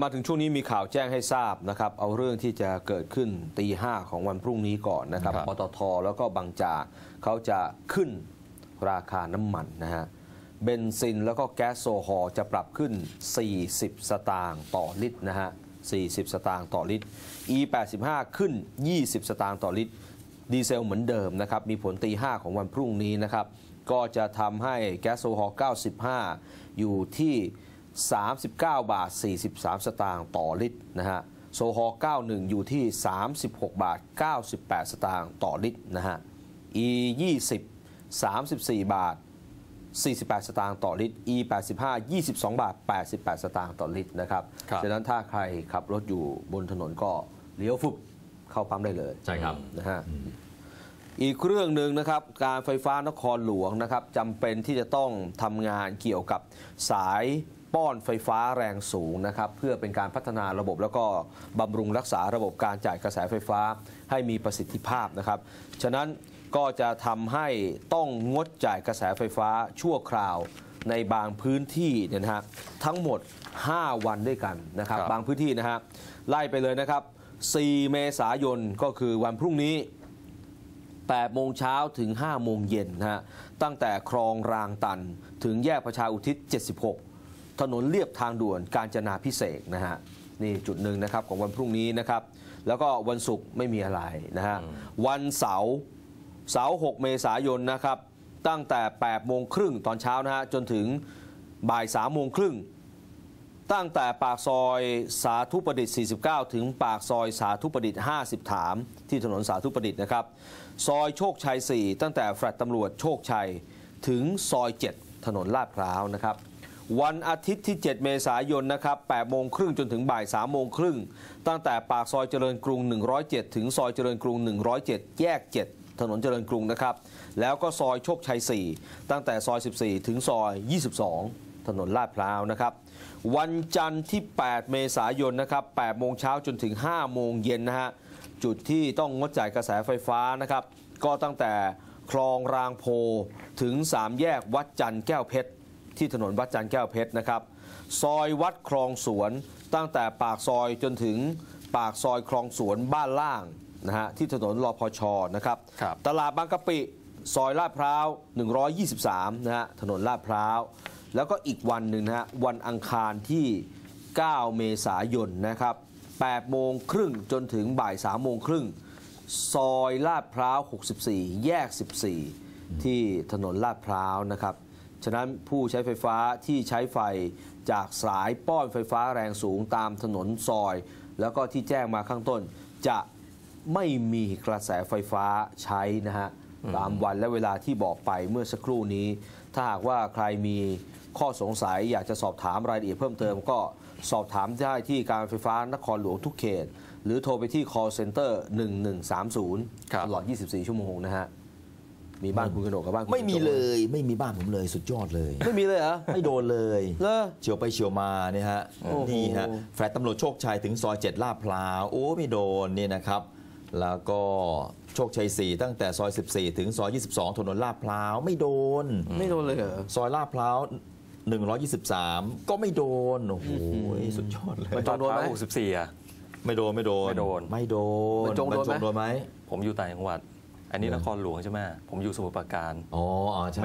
มาถึงช่วงนี้มีข่าวแจ้งให้ทราบนะครับ เอาเรื่องที่จะเกิดขึ้นตีห้าของวันพรุ่งนี้ก่อนนะครับครับปตทแล้วก็บางจากเขาจะขึ้นราคาน้ำมันนะฮะเบนซินแล้วก็แก๊สโซฮอล์จะปรับขึ้น 40 สตางค์ต่อลิตรนะฮะ 40 สตางค์ต่อลิตร E85 ขึ้น 20 สตางค์ต่อลิตร ดีเซลเหมือนเดิมนะครับ มีผลตี5ของวันพรุ่งนี้นะครับ ก็จะทำให้แก๊สโซฮอล์95 อยู่ที่ 39 บาท 43 สตางค์ต่อลิตรนะฮะโซฮอล์91 อยู่ที่ 36 บาท 98 สตางค์ต่อลิตรนะฮะ E 20 34 บาท 48 สตางค์ต่อลิตร E 85 22 บาท 88 สตางค์ต่อลิตรนะครับครับฉะนั้นถ้าใครขับรถอยู่บนถนนก็เลี้ยวฟุบเข้าปั๊มได้เลยใช่ครับนะฮะอีกเรื่องหนึ่งนะครับการไฟฟ้านครหลวงนะครับจำเป็นที่จะต้องทำงานเกี่ยวกับสาย ป้อนไฟฟ้าแรงสูงนะครับ เพื่อเป็นการพัฒนาระบบแล้วก็บำรุงรักษาระบบการจ่ายกระแสไฟฟ้าให้มีประสิทธิภาพนะครับ ฉะนั้นก็จะทำให้ต้องงดจ่ายกระแสไฟฟ้าชั่วคราวในบางพื้นที่เนี่ยนะฮะทั้งหมด 5 วันด้วยกันนะครับครับบางพื้นที่นะฮะไล่ไปเลยนะครับ 4 เมษายนก็คือวันพรุ่งนี้ 8 โมงเช้าถึง 5 โมงเย็นนะฮะตั้งแต่คลองรางตันถึงแยกประชาอุทิศ 76 ถนนเลียบทางด่วนการจนาพิเศษกนะฮะนี่จุดหนึ่งนะครับของวันพรุ่งนี้นะครับ แล้วก็วันศุกร์ไม่มีอะไรนะฮะวันเสาร์เสาร์6เมษายนนะครับ ตั้งแต่8โมงครึ่งตอนเช้านะฮะจนถึงบ่าย3โมงครึ่งตั้งแต่ปากซอยสาธุประดิษฐ์ 49 ถึงปากซอยสาธุประดิษฐ์ 50 ถาม ที่ถนนสาธุประดิษฐ์นะครับ ซอยโชคชัย 4 ตั้งแต่แฟลตตำรวจโชคชัย ถึงซอย 7 ถนนลาดพร้าวนะครับ วันอาทิตย์ที่ 7 เมษายนนะครับ8โมงครึ่งจนถึงบ่าย3โมงครึ่งตั้งแต่ปากซอยเจริญกรุง 107 ถึงซอยเจริญกรุง 107 แยก 7 ถนนเจริญกรุงนะครับ แล้วก็ซอยโชคชัย 4 ตั้งแต่ซอย 14 ถึงซอย 22 ถนนลาดพร้าวนะครับ วันจันทร์ที่ 8 เมษายนนะครับ8โมงเช้าจนถึง 5 โมงเย็นนะฮะ จุดที่ต้องงดจ่ายกระแสไฟฟ้านะครับ ก็ตั้งแต่คลองรางโพถึง 3 แยกวัดจันทร์แก้วเพชร ที่ถนนวัดจันทร์แก้วเพชรนะครับ ซอยวัดคลองสวนตั้งแต่ปากซอยจนถึงปากซอยคลองสวนบ้านล่างนะฮะที่ถนนรอพชนะครับครับตลาดบางกะปิซอยลาดพร้าว 123 นะฮะถนนลาดพร้าว แล้วก็อีกวันหนึ่งนะฮะวันอังคารที่ 9 เมษายนนะครับ8โมงครึ่งจนถึงบ่าย3โมงครึ่งซอยลาดพร้าว 64 แยก 14 ที่ถนนลาดพร้าวนะครับ ฉะนั้นผู้ใช้ไฟฟ้าที่ใช้ไฟจากสายป้อนไฟฟ้าแรงสูงตามถนนซอย แล้วก็ที่แจ้งมาข้างต้น จะไม่มีกระแสไฟฟ้าใช้นะฮะตามวันและเวลาที่บอกไปเมื่อสักครู่นี้ ถ้าหากว่าใครมีข้อสงสัยอยากจะสอบถามรายละเอียดเพิ่มเติมก็สอบถามได้ที่การไฟฟ้านครหลวงทุกเขต หรือโทรไปที่ call center 1130ครับตลอด 24 ชั่วโมงนะฮะ มีบ้านคุณกนกกับบ้านคุณไม่มีกนกเลยไม่มีบ้านผมเลยสุดยอดเลย ไม่มีเลยเหรอ ไม่โดนเลยเลอเฉียวไปเฉียวมาเนี่ยฮะโอ้โห นี่ฮะแฟลตตำรวจโชคชัยถึงซอยเจ็ดลาดพร้าวโอ้ไม่โดนเนี่ยนะครับ แล้วก็โชคชัย 4 ตั้งแต่ซอย 14 ถึงซอย 22 ถนนลาดพร้าวไม่โดน ไม่โดนเลยเหรอซอยลาดพร้าว 123 ก็ไม่โดนโอ้โหสุดยอดเลยมันจองโดนไหม หกสิบสี่อะไม่โดนไม่โดนไม่โดน ไม่โดนบรรจงโดนไหมโดนไหม ผมอยู่ต่างจังหวัด อันนี้นครหลวงใช่ไหมผมอยู่สมุทรปราการอ๋ออ๋อใช่